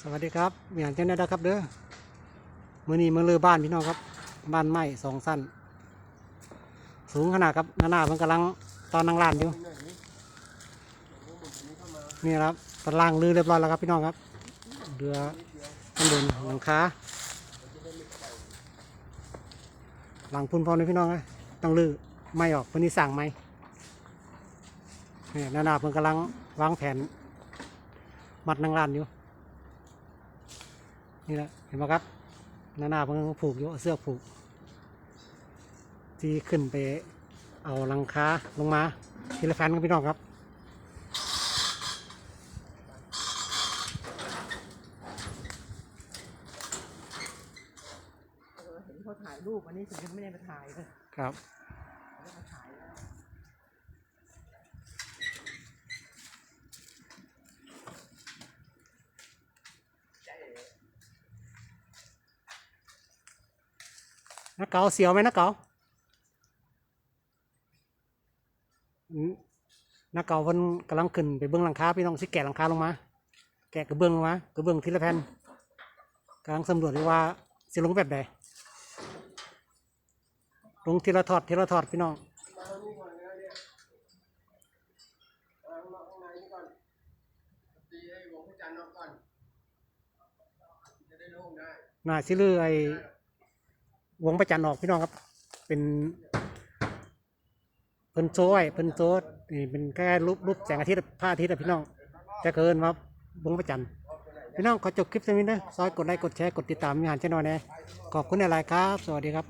สวัสดีครับมีย่างเช่นนี้นะครับเด้อมือนี้มือเรือบ้านพี่น้องครับ บ้านไม้สองสั้น สูงขนาดครับหน้าหนาเพิ่งกำลังตอนนั่งร้านอยู่นี่ครับตารางลือเรียบร้อยแล้วครับพี่น้องครับเรือข้างบนหลังคาหลังพุ่นพร้อมเลยพี่น้องเลยต้องลือไม่ออกวันนี้สั่งไหมนี่หน้าหนาเพิ่งกำลังวางแผน มัดนั่งรานอยู่ นี่แหละเห็นไหมครับหน้าหน้าเพิ่งผูกอยู่เอาเสื้อผูก ที่ขึ้นไปเอาหลังคาลงมาทีละแฟนกันพี่น้องครับเออเห็นเขาถ่ายรูปอันนี้ฉันยังไม่ได้มาถ่ายเลยครับไม่ได้มาถ่าย นักเก๋าเสียวไหมนักเก๋าอนักเก๋าเพิ่นกำลังขึ้นไปเบื้องหลังคาพี่น้องสิแกะหลังคาลงมา แกะกระเบื้องลงมากระเบื้องทีละแผ่นกำลังสำรวจดูว่าสิลงแบบใดลงทีละทอดทีละทอดพี่น้องหน้าสิลือไอ วงประจันออกพี่น้องครับ เป็นเพิ่นโซ่ไว้เพิ่นโซ่นี่เป็นแค่รูปรูปแสงอาทิตย์พระอาทิตย์อะพี่น้องจะเกินวับวงประจันพี่น้องขอจบคลิปตรงนี้นะซอยกดไลค์กดแชร์กดติดตามมีหันช่อนแน่ขอบคุณอะไรครับ สวัสดีครับ